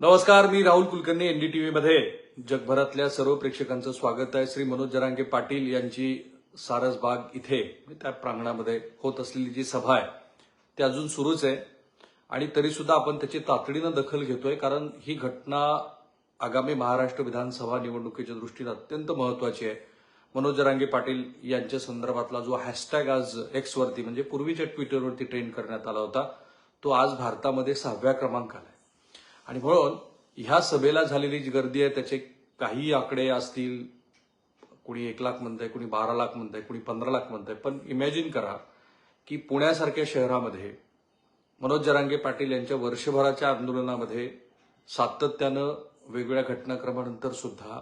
नमस्कार मी राहुल कुलकर्णी एनडीटीव्ही मध्ये. जगभरातल्या सर्व प्रेक्षकांचं स्वागत आहे. श्री मनोज जरांगे पाटील यांची सारसबाग इथे त्या प्रांगणामध्ये होत असलेली जी सभा आहे ती अजून सुरूच आहे. आणि तरी सुद्धा आपण त्याची तातडीनं दखल घेतोय कारण ही घटना आगामी महाराष्ट्र विधानसभा निवडणुकीच्या दृष्टीनं अत्यंत महत्वाची आहे. मनोज जरांगे पाटील यांच्या संदर्भातला जो हॅशटॅग आज एक्सवरती म्हणजे पूर्वीच्या ट्विटरवरती ट्रेंड करण्यात आला होता तो आज भारतामध्ये सहाव्या क्रमांकाला आहे. आणि म्हणून ह्या सभेला झालेली जी गर्दी आहे त्याचे काही आकडे असतील कुणी एक लाख म्हणतंय कुणी बारा लाख म्हणतंय कुणी पंधरा लाख म्हणतंय पण इमॅजिन करा की पुण्यासारख्या शहरामध्ये मनोज जरांगे पाटील यांच्या वर्षभराच्या आंदोलनामध्ये सातत्यानं वेगवेगळ्या घटनाक्रमानंतर सुद्धा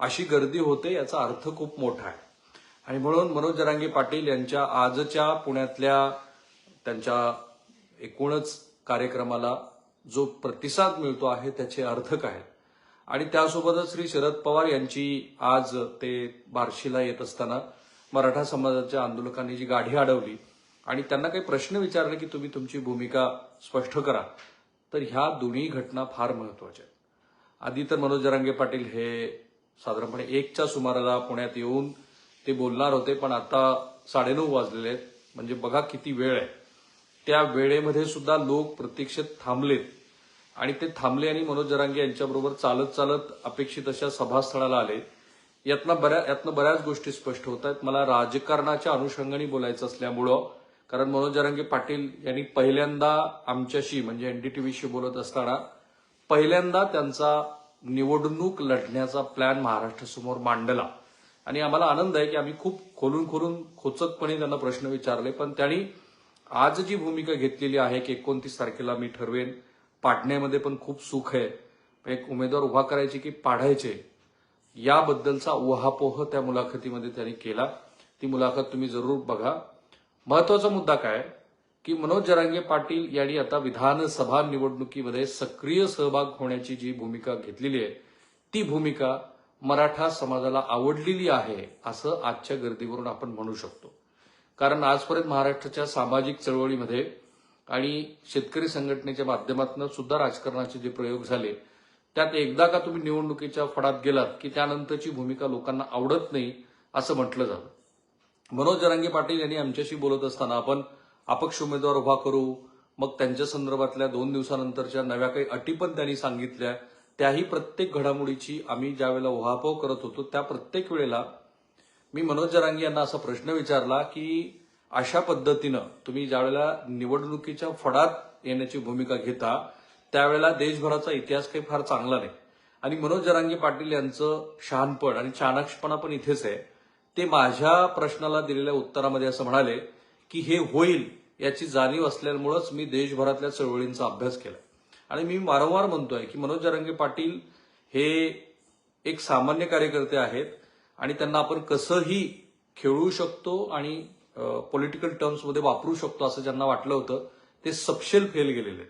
अशी गर्दी होते याचा अर्थ खूप मोठा आहे. आणि म्हणून मनोज जरांगे पाटील यांच्या आजच्या पुण्यातल्या त्यांच्या एकूणच कार्यक्रमाला जो प्रतिसाद मिळतो आहे त्याचे अर्थ काय आहेत? आणि त्यासोबतच श्री शरद पवार यांची आज ते बार्शीला येत असताना मराठा समाजाच्या आंदोलकांनी जी गाडी अडवली आणि त्यांना काही प्रश्न विचारले की तुम्ही तुमची भूमिका स्पष्ट करा तर ह्या दोन्ही घटना फार महत्त्वाच्या आहेत. आधी तर मनोज जरांगे पाटील हे साधारणपणे एकच्या सुमाराला पुण्यात येऊन ते बोलणार होते पण आता साडेनऊ वाजलेले आहेत. म्हणजे बघा किती वेळ आहे. त्या वेळेमध्ये सुद्धा लोक प्रतीक्षेत थांबलेत. आणि ते थांबले आणि मनोज जरांगे यांच्याबरोबर चालत चालत अपेक्षित अशा सभास्थळाला आले. यातनं बऱ्या यातनं बऱ्याच गोष्टी स्पष्ट होत आहेत. मला राजकारणाच्या अनुषंगाने बोलायचं असल्यामुळं कारण मनोज जरांगे पाटील यांनी पहिल्यांदा आमच्याशी म्हणजे एनडीटीव्हीशी बोलत असताना पहिल्यांदा त्यांचा निवडणूक लढण्याचा प्लॅन महाराष्ट्रासमोर मांडला. आणि आम्हाला आनंद आहे की आम्ही खूप खोलून खोलून खोचकपणे त्यांना प्रश्न विचारले. पण त्यांनी आज जी भूमिका घेतलेली आहे की एकोणतीस तारखेला मी ठरवेन. पाडण्यामध्ये पण खूप सुख आहे. एक उमेदवार उभा करायचे की पाडायचे याबद्दलचा उहापोह त्या मुलाखतीमध्ये त्यांनी केला. ती मुलाखत तुम्ही जरूर बघा. महत्त्वाचा मुद्दा काय? की मनोज जरांगे पाटील यांनी आता विधानसभा निवडणुकीमध्ये सक्रिय सहभाग होण्याची जी भूमिका घेतलेली आहे ती भूमिका मराठा समाजाला आवडलेली आहे असं आजच्या गर्दीवरून आपण म्हणू शकतो. कारण आजपर्यंत महाराष्ट्राच्या सामाजिक चळवळीमध्ये आणि शेतकरी संघटनेच्या माध्यमातून सुद्धा राजकारणाचे जे प्रयोग झाले त्यात एकदा का तुम्ही निवडणुकीच्या फडात गेलात की त्यानंतरची भूमिका लोकांना आवडत नाही असं म्हटलं झालं मनोज जरांगे पाटील यांनी आमच्याशी बोलत असताना आपण अपक्ष उमेदवार उभा करू मग त्यांच्या संदर्भातल्या दोन दिवसानंतरच्या नव्या काही अटी पण त्यांनी सांगितल्या त्याही प्रत्येक घडामोडीची आम्ही ज्यावेळेला उहापोह करत होतो त्या प्रत्येक वेळेला मी मनोज जरांगी यांना असा प्रश्न विचारला की अशा पद्धतीनं तुम्ही ज्यावेळेला निवडणुकीच्या फडात येण्याची भूमिका घेता त्यावेळेला देशभराचा इतिहास काही फार चांगला नाही. आणि मनोज जरांगी पाटील यांचं शहाणपण आणि चाणक्षपणा पण इथेच आहे. ते माझ्या प्रश्नाला दिलेल्या उत्तरामध्ये असं म्हणाले की हे होईल याची जाणीव असल्यामुळंच मी देशभरातल्या चळवळींचा अभ्यास केला. आणि मी वारंवार म्हणतोय की मनोज जरांगे पाटील हे एक सामान्य कार्यकर्ते आहेत. आणि त्यांना आपण कसंही खेळू शकतो आणि पॉलिटिकल टर्म्समध्ये वापरू शकतो असं ज्यांना वाटलं होतं ते सपशेल फेल गेलेले.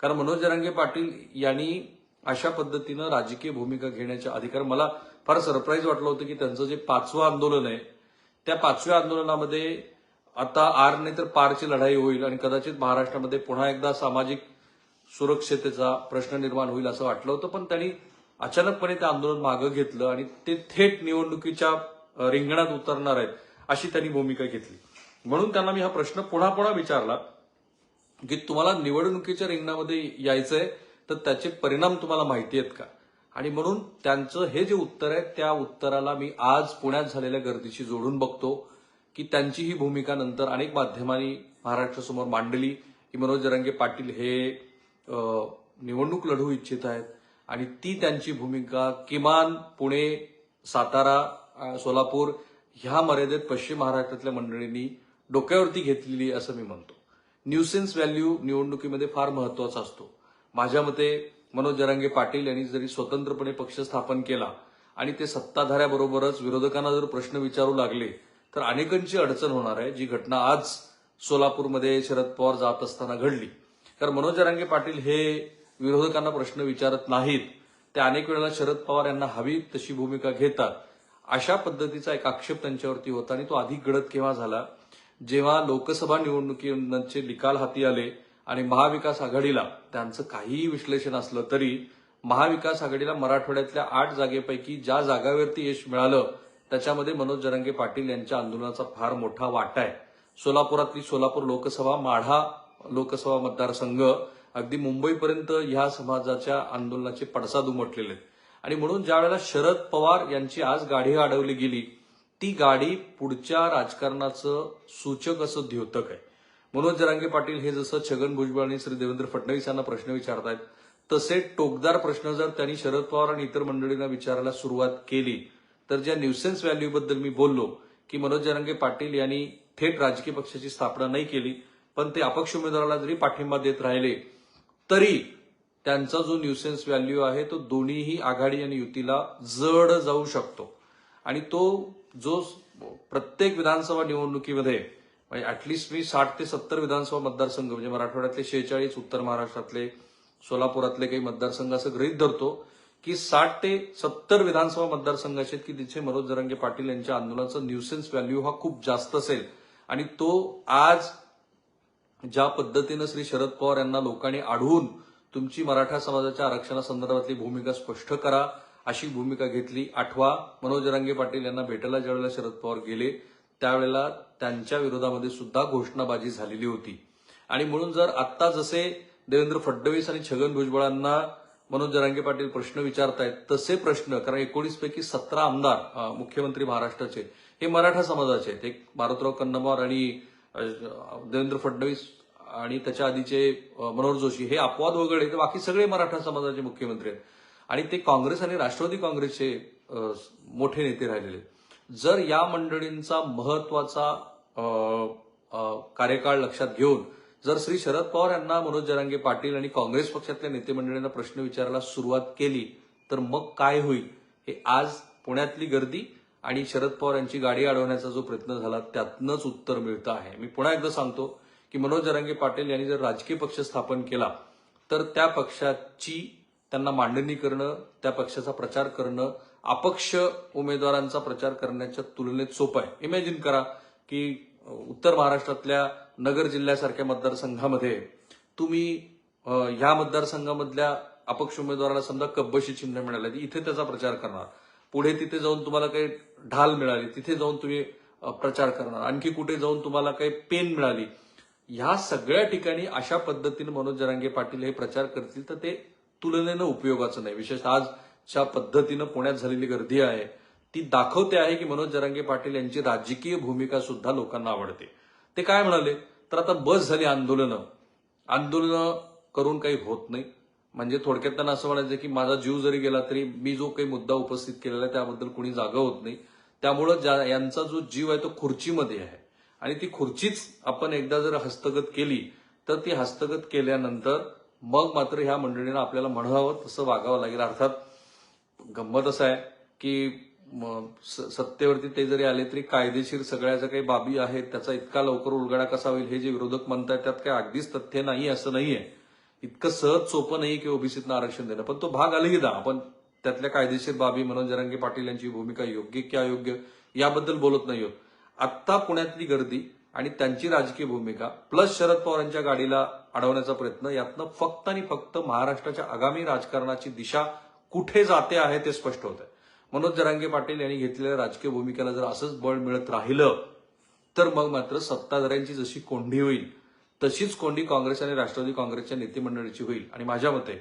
कारण मनोज जरांगे पाटील यांनी अशा पद्धतीनं राजकीय भूमिका घेण्याच्या अधिकार मला फार सरप्राईज वाटलं होतं की त्यांचं जे पाचवं आंदोलन आहे त्या पाचव्या आंदोलनामध्ये आता आर नाही तर पारची लढाई होईल आणि कदाचित महाराष्ट्रामध्ये पुन्हा एकदा सामाजिक सुरक्षतेचा प्रश्न निर्माण होईल असं वाटलं होतं. पण त्यांनी अचानकपणे ते आंदोलन मागं घेतलं आणि ते थेट निवडणुकीच्या रिंगणात उतरणार आहेत अशी त्यांनी भूमिका घेतली. म्हणून त्यांना मी हा प्रश्न पुन्हा पुन्हा विचारला की तुम्हाला निवडणुकीच्या रिंगणामध्ये यायचंय तर त्याचे परिणाम तुम्हाला माहिती आहेत का? आणि म्हणून त्यांचं हे जे उत्तर आहे त्या उत्तराला मी आज पुण्यात झालेल्या गर्दीशी जोडून बघतो की त्यांची ही भूमिका नंतर अनेक माध्यमांनी महाराष्ट्रासमोर मांडली की मनोज जरांगे पाटील हे निवडणूक लढवू इच्छित आहेत आणि ती त्यांची भूमिका किमान पुणे सातारा सोलापूर ह्या मर्यादेत पश्चिम महाराष्ट्रातल्या मंडळींनी डोक्यावरती घेतलेली असं मी म्हणतो. न्यूसेन्स व्हॅल्यू निवडणुकीमध्ये फार महत्त्वाचा असतो. माझ्या मते मनोज जरांगे पाटील यांनी जरी स्वतंत्रपणे पक्ष स्थापन केला आणि ते सत्ताधाऱ्याबरोबरच विरोधकांना जर प्रश्न विचारू लागले तर अनेकांची अडचण होणार आहे जी घटना आज सोलापूरमध्ये शरद पवार जात असताना घडली. तर मनोज जरांगे पाटील हे विरोधकांना प्रश्न विचारत नाहीत. ते अनेक वेळेला शरद पवार यांना हवी तशी भूमिका घेतात. अशा पद्धतीचा एक आक्षेप त्यांच्यावरती होता आणि तो अधिक गडद केव्हा झाला? जेव्हा लोकसभा निवडणुकीचे निकाल हाती आले आणि महाविकास आघाडीला त्यांचं काहीही विश्लेषण असलं तरी महाविकास आघाडीला मराठवाड्यातल्या आठ जागेपैकी ज्या जागावरती यश मिळालं त्याच्यामध्ये मनोज जरांगे पाटील यांच्या आंदोलनाचा फार मोठा वाटा आहे. सोलापुरातली सोलापूर लोकसभा माढा लोकसभा मतदारसंघ अगदी मुंबईपर्यंत ह्या समाजाच्या आंदोलनाचे पडसाद उमटलेले आहेत. आणि म्हणून ज्या वेळेला शरद पवार यांची आज गाडी अडवली गेली ती गाडी पुढच्या राजकारणाचं सूचक असं द्योतक आहे. मनोज जरांगे पाटील हे जसं छगन भुजबळ आणि श्री देवेंद्र फडणवीस यांना प्रश्न विचारतायत तसे टोकदार प्रश्न जर त्यांनी शरद पवार आणि इतर मंडळींना विचारायला सुरुवात केली तर ज्या न्यूसेन्स व्हॅल्यू बद्दल मी बोललो की मनोज जरांगे पाटील यांनी थेट राजकीय पक्षाची स्थापना नाही केली पण ते अपक्ष उमेदवाराला जरी पाठिंबा देत राहिले तरी त्यांचा जो न्यूसेन्स व्हॅल्यू आहे तो दोन्हीही आघाडी आणि युतीला जड जाऊ शकतो. आणि तो जो प्रत्येक विधानसभा निवडणुकीमध्ये म्हणजे ऍटलिस्ट मी साठ ते सत्तर विधानसभा मतदारसंघ म्हणजे मराठवाड्यातले शेहेचाळीस उत्तर महाराष्ट्रातले सोलापुरातले काही मतदारसंघ असं गृहीत धरतो की साठ ते सत्तर विधानसभा मतदारसंघ असे आहेत की तिथे मनोज जरांगे पाटील यांच्या आंदोलनाचा न्यूसेन्स व्हॅल्यू हा खूप जास्त असेल. आणि तो आज ज्या पद्धतीनं श्री शरद पवार यांना लोकांनी आढळून तुमची मराठा समाजाच्या आरक्षणासंदर्भातली भूमिका स्पष्ट करा अशी भूमिका घेतली आठवा मनोज रंगे पाटील यांना भेटायला ज्यावेळेला शरद पवार गेले त्यावेळेला त्यांच्या विरोधामध्ये सुद्धा घोषणाबाजी झालेली होती. आणि म्हणून जर आत्ता जसे देवेंद्र फडणवीस आणि छगन भुजबळांना मनोज जरांगे पाटील प्रश्न विचारतायत तसे प्रश्न कारण एकोणीस पैकी सतरा आमदार मुख्यमंत्री महाराष्ट्राचे हे मराठा समाजाचे आहेत. एक भारतराव कन्नमवार आणि देवेंद्र फडणवीस आणि त्याच्या आधीचे मनोहर जोशी हे अपवाद वगळले तर बाकी सगळे मराठा समाजाचे मुख्यमंत्री आहेत. आणि ते काँग्रेस आणि राष्ट्रवादी काँग्रेसचे मोठे नेते राहिलेले जर या मंडळींचा महत्त्वाचा कार्यकाळ लक्षात घेऊन जर श्री शरद पवार यांना मनोज जरांगे पाटील आणि काँग्रेस पक्षातल्या नेते मंडळींना प्रश्न विचारायला सुरुवात केली तर मग काय होईल? हे आज पुण्यातली गर्दी आणि शरद पवार यांची गाडी अडवण्याचा जो प्रयत्न झाला त्यातनंच उत्तर मिळतं आहे. मी पुन्हा एकदा सांगतो की मनोज जरांगे पाटील यांनी जर राजकीय पक्ष स्थापन केला तर त्या पक्षाची त्यांना मांडणी करणं त्या पक्षाचा प्रचार करणं अपक्ष उमेदवारांचा प्रचार करण्याच्या तुलनेत सोपं आहे. इमॅजिन करा की उत्तर महाराष्ट्रातल्या नगर जिल्ह्यासारख्या मतदारसंघामध्ये तुम्ही ह्या मतदारसंघामधल्या अपक्ष उमेदवाराला समजा कब्बशी चिन्ह मिळालं इथे त्याचा प्रचार करणार. पुढे तिथे जाऊन तुम्हाला काही ढाल मिळाली तिथे जाऊन तुम्ही प्रचार करणार आणखी कुठे जाऊन तुम्हाला काही पेन मिळाली. ह्या सगळ्या ठिकाणी अशा पद्धतीने मनोज जरांगे पाटील हे प्रचार करतील तर ते तुलनेनं उपयोगाचं नाही. विशेषतः आजच्या पद्धतीनं पुण्यात झालेली गर्दी आहे ती दाखवते आहे की मनोज जरांगे पाटील यांची राजकीय भूमिका सुद्धा लोकांना आवडते. ते काय म्हणाले? तर आता बस झाली आंदोलनं. आंदोलनं करून काही होत नाही. म्हणजे थोडक्यात त्यांना असं म्हणायचं की माझा जीव जरी गेला तरी मी जो काही मुद्दा उपस्थित केलेला आहे त्याबद्दल कोणी जागा होत नाही. त्यामुळं ज्या यांचा जो जीव आहे तो खुर्चीमध्ये आहे. आणि ती खुर्चीच आपण एकदा जर हस्तगत केली तर ती हस्तगत केल्यानंतर मग मात्र ह्या मंडळीनं आपल्याला म्हणावं तसं वागावं लागेल. अर्थात गंमत असं आहे की स- सत्तेवरती ते जरी आले तरी कायदेशीर सगळ्या ज्या काही बाबी आहेत त्याचा इतका लवकर उलगडा कसा होईल हे जे विरोधक म्हणतात त्यात काही अगदीच तथ्य नाही असं नाहीये. इतकं सहज सोपं नाही की ओबीसीतनं आरक्षण देणं. पण तो भाग अलगीदा आपण त्यातल्या कायदेशीर बाबी मनोज जरांगे पाटील यांची भूमिका योग्य की अयोग्य याबद्दल बोलत नाही आहोत आत्ता पुण्यातली गर्दी आणि त्यांची राजकीय भूमिका प्लस शरद पवारांच्या गाडीला अडवण्याचा प्रयत्न यातनं फक्त आणि फक्त महाराष्ट्राच्या आगामी राजकारणाची दिशा कुठे जाते आहे ते स्पष्ट होत आहे मनोज जरांगे पाटील यांनी घेतलेल्या राजकीय भूमिकेला जर असंच बळ मिळत राहिलं तर मग मात्र सत्ताधाऱ्यांची जशी कोंडी होईल तशीच कोंडी काँग्रेस आणि राष्ट्रवादी काँग्रेसच्या नेते मंडळीची होईल. आणि माझ्या मते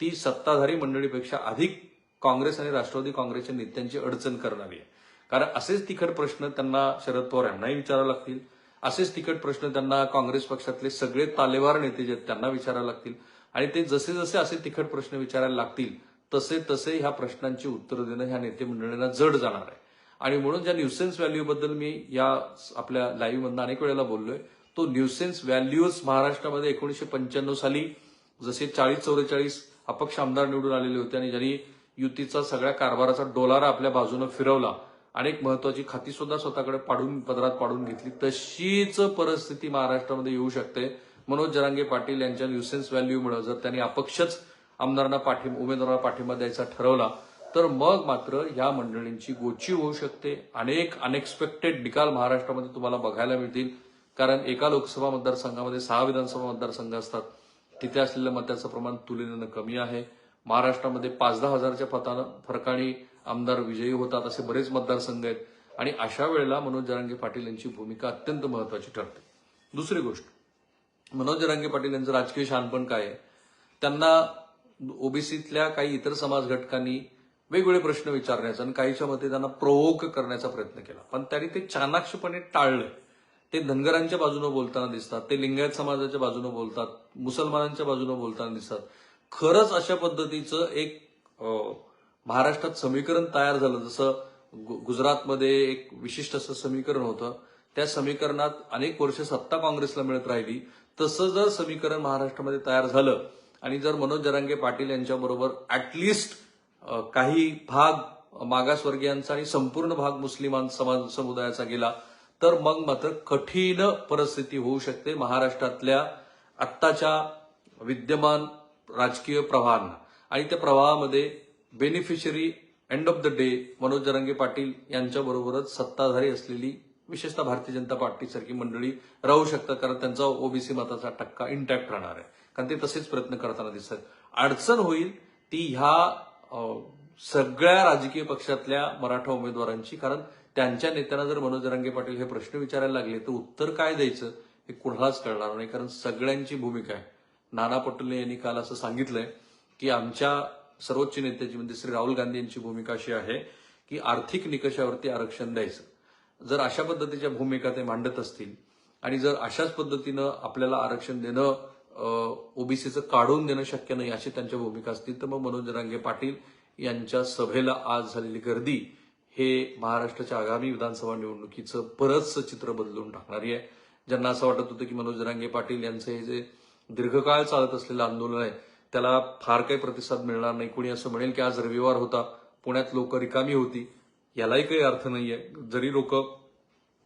ती सत्ताधारी मंडळीपेक्षा अधिक काँग्रेस आणि राष्ट्रवादी काँग्रेसच्या नेत्यांची अडचण करणारी आहे. कारण असेच तिखट प्रश्न त्यांना शरद पवार यांनाही विचारावे लागतील. असेच तिखट प्रश्न त्यांना काँग्रेस पक्षातले सगळे तालेवार नेते जे आहेत त्यांना विचारावे लागतील. आणि ते जसे जसे असे तिखट प्रश्न विचारायला लागतील तसे तसे ह्या प्रश्नांची उत्तरं देणं ह्या नेते मंडळींना जड जाणार आहे. आणि म्हणून ज्या न्यूसेन्स व्हॅल्यू बद्दल मी या आपल्या लाईव्हमधनं अनेक वेळेला बोललोय तो न्यूसेन्स व्हॅल्यूज महाराष्ट्रामध्ये एकोणीशे पंच्याण्णव साली जसे चाळीस चौवेचाळीस अपक्ष आमदार निवडून आलेले होते आणि ज्यांनी युतीचा सगळ्या कारभाराचा डोलारा आपल्या बाजूने फिरवला अनेक महत्वाची खाती सुद्धा स्वतःकडे पाडून पदरात पाडून घेतली तशीच परिस्थिती महाराष्ट्रामध्ये येऊ शकते. मनोज जरांगे पाटील यांच्या न्यूसेन्स व्हॅल्यूमुळे जर त्यांनी अपक्षच आमदारांना पाठिंबा उमेदवारांना पाठिंबा द्यायचा ठरवला तर मग मात्र या मंडळींची गोची होऊ शकते. अनेक अनएक्सपेक्टेड निकाल महाराष्ट्रामध्ये तुम्हाला बघायला मिळतील. कारण एका लोकसभा मतदारसंघामध्ये सहा विधानसभा मतदारसंघ असतात. तिथे असलेल्या मताचं प्रमाण तुलनेनं कमी आहे. महाराष्ट्रामध्ये पाच दहा हजारच्या फतानं फरकाने आमदार विजयी होतात असे बरेच मतदारसंघ आहेत. आणि अशा वेळेला मनोज जरांगे पाटील यांची भूमिका अत्यंत महत्वाची ठरते. दुसरी गोष्ट मनोज जरांगे पाटील यांचं राजकीय शहाणपण काय आहे? त्यांना ओबीसीतल्या काही इतर समाज घटकांनी वेगवेगळे प्रश्न विचारण्याचा आणि काहीच्या मते त्यांना प्रोवोक करण्याचा प्रयत्न केला. पण त्यांनी ते चाणाक्षपणे टाळलं ते धनगरांच्या बाजूने बोलताना दिसतात ते लिंगायत समाजाच्या बाजूने बोलतात मुसलमानांच्या बाजूने बोलताना दिसतात. खरंच अशा पद्धतीचं एक महाराष्ट्रात समीकरण तयार झालं. जसं गु- गुजरातमध्ये एक विशिष्ट असं समीकरण होतं. त्या समीकरणात अनेक वर्ष सत्ता काँग्रेसला मिळत राहिली. तसं जर समीकरण महाराष्ट्रामध्ये तयार झालं आणि जर मनोज जरांगे पाटील यांच्याबरोबर ऍटलिस्ट काही भाग मागासवर्गीयांचा आणि संपूर्ण भाग मुस्लिम समाज समुदायाचा गेला तर मग मात्र कठीण परिस्थिती होऊ शकते महाराष्ट्रातल्या आत्ताच्या विद्यमान राजकीय प्रवाहांना. आणि त्या प्रवाहामध्ये beneficiary end of the day Manoj Jarange Patil यांच्याबरोबरच सत्ताधारी असलेली विशेषतः भारतीय जनता पार्टीसारखी मंडळी राहू शकतात कारण त्यांचा ओबीसी मताचा टक्का इंटॅक्ट राहणार आहे. कारण ते तसेच प्रयत्न करताना दिसतात. अडचण होईल ती ह्या सगळ्या राजकीय पक्षातल्या मराठा उमेदवारांची कारण त्यांच्या नेत्यांना जर मनोज जरांगे पाटील हे प्रश्न विचारायला लागले तर उत्तर काय द्यायचं हे कुणालाच कळणार नाही. कारण सगळ्यांची भूमिका आहे. नाना पटोले यांनी काल असं सांगितलंय की आमच्या सर्वोच्च नेत्याची म्हणजे श्री राहुल गांधी यांची भूमिका अशी आहे की आर्थिक निकषावरती आरक्षण द्यायचं. जर अशा पद्धतीच्या भूमिका ते मांडत असतील आणि जर अशाच पद्धतीनं आपल्याला आरक्षण देणं ओबीसीचं काढून देणं शक्य नाही अशी त्यांच्या भूमिका असतील तर मग मनोज रांगे पाटील यांच्या सभेला आज झालेली गर्दी हे महाराष्ट्राच्या आगामी विधानसभा निवडणुकीचं बरंचसं चित्र बदलून टाकणारी आहे. ज्यांना असं वाटत होतं की मनोज जरांगे पाटील यांचं हे जे दीर्घकाळ चालत असलेलं आंदोलन आहे त्याला फार काही प्रतिसाद मिळणार नाही. कुणी असं म्हणेल की आज रविवार होता पुण्यात लोक रिकामी होती यालाही काही अर्थ नाहीये. जरी लोक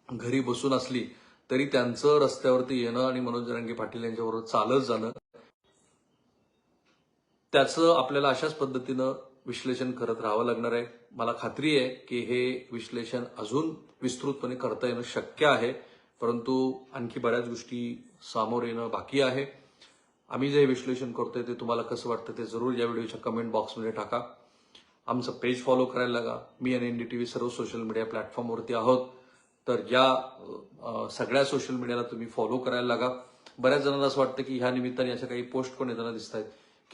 घरी बसून असली तरी त्यांचं रस्त्यावरती येणं आणि मनोज जरांगे पाटील यांच्याबरोबर चालत जाणं त्याचं आपल्याला अशाच पद्धतीनं विश्लेषण करत राहावं लागणार आहे. मला खात्री आहे की हे विश्लेषण अजून विस्तृतपणे करता येणं शक्य आहे परंतु आणखी बऱ्याच गोष्टी सामोर येणं बाकी आहे. आम्ही जे विश्लेषण करतोय ते तुम्हाला कसं वाटतं ते जरूर या व्हिडिओच्या कमेंट बॉक्समध्ये टाका. आमचं पेज फॉलो करायला लागा. मी आणि व्ही सर्व सोशल मीडिया प्लॅटफॉर्मवरती आहोत. तर या सगळ्या सोशल मीडियाला तुम्ही फॉलो करायला लागा. बऱ्याच जणांना असं वाटतं की ह्या निमित्ताने अशा काही पोस्ट पण येताना दिसत आहेत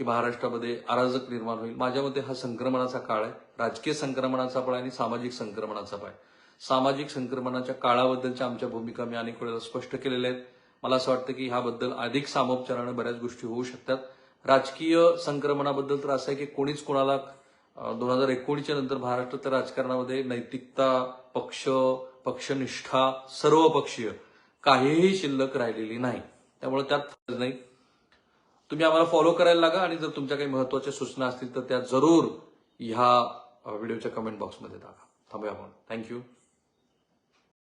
की महाराष्ट्रामध्ये अराजक निर्माण होईल. माझ्या मते हा संक्रमणाचा काळ आहे. राजकीय संक्रमणाचा पण आणि सामाजिक संक्रमणाचा पण सामाजिक संक्रमणाच्या काळाबद्दलच्या आमच्या भूमिका मी अनेक वेळेला स्पष्ट केलेल्या आहेत. मला असं वाटतं की ह्याबद्दल अधिक सामोपचाराने बऱ्याच गोष्टी होऊ शकतात. राजकीय संक्रमणाबद्दल तर असं आहे की कोणीच कोणाला दोन हजार एकोणीसच्या नंतर महाराष्ट्रातल्या राजकारणामध्ये नैतिकता पक्ष पक्षनिष्ठा सर्व पक्षीय काहीही शिल्लक राहिलेली नाही. त्यामुळे त्यात फरक नाही. तुम्ही आम्हाला फॉलो करायला लागा आणि जर तुमच्या काही महत्त्वाच्या सूचना असतील तर त्या जरूर ह्या व्हिडिओच्या कमेंट बॉक्समध्ये टाका. थांबूया आपण. थँक्यू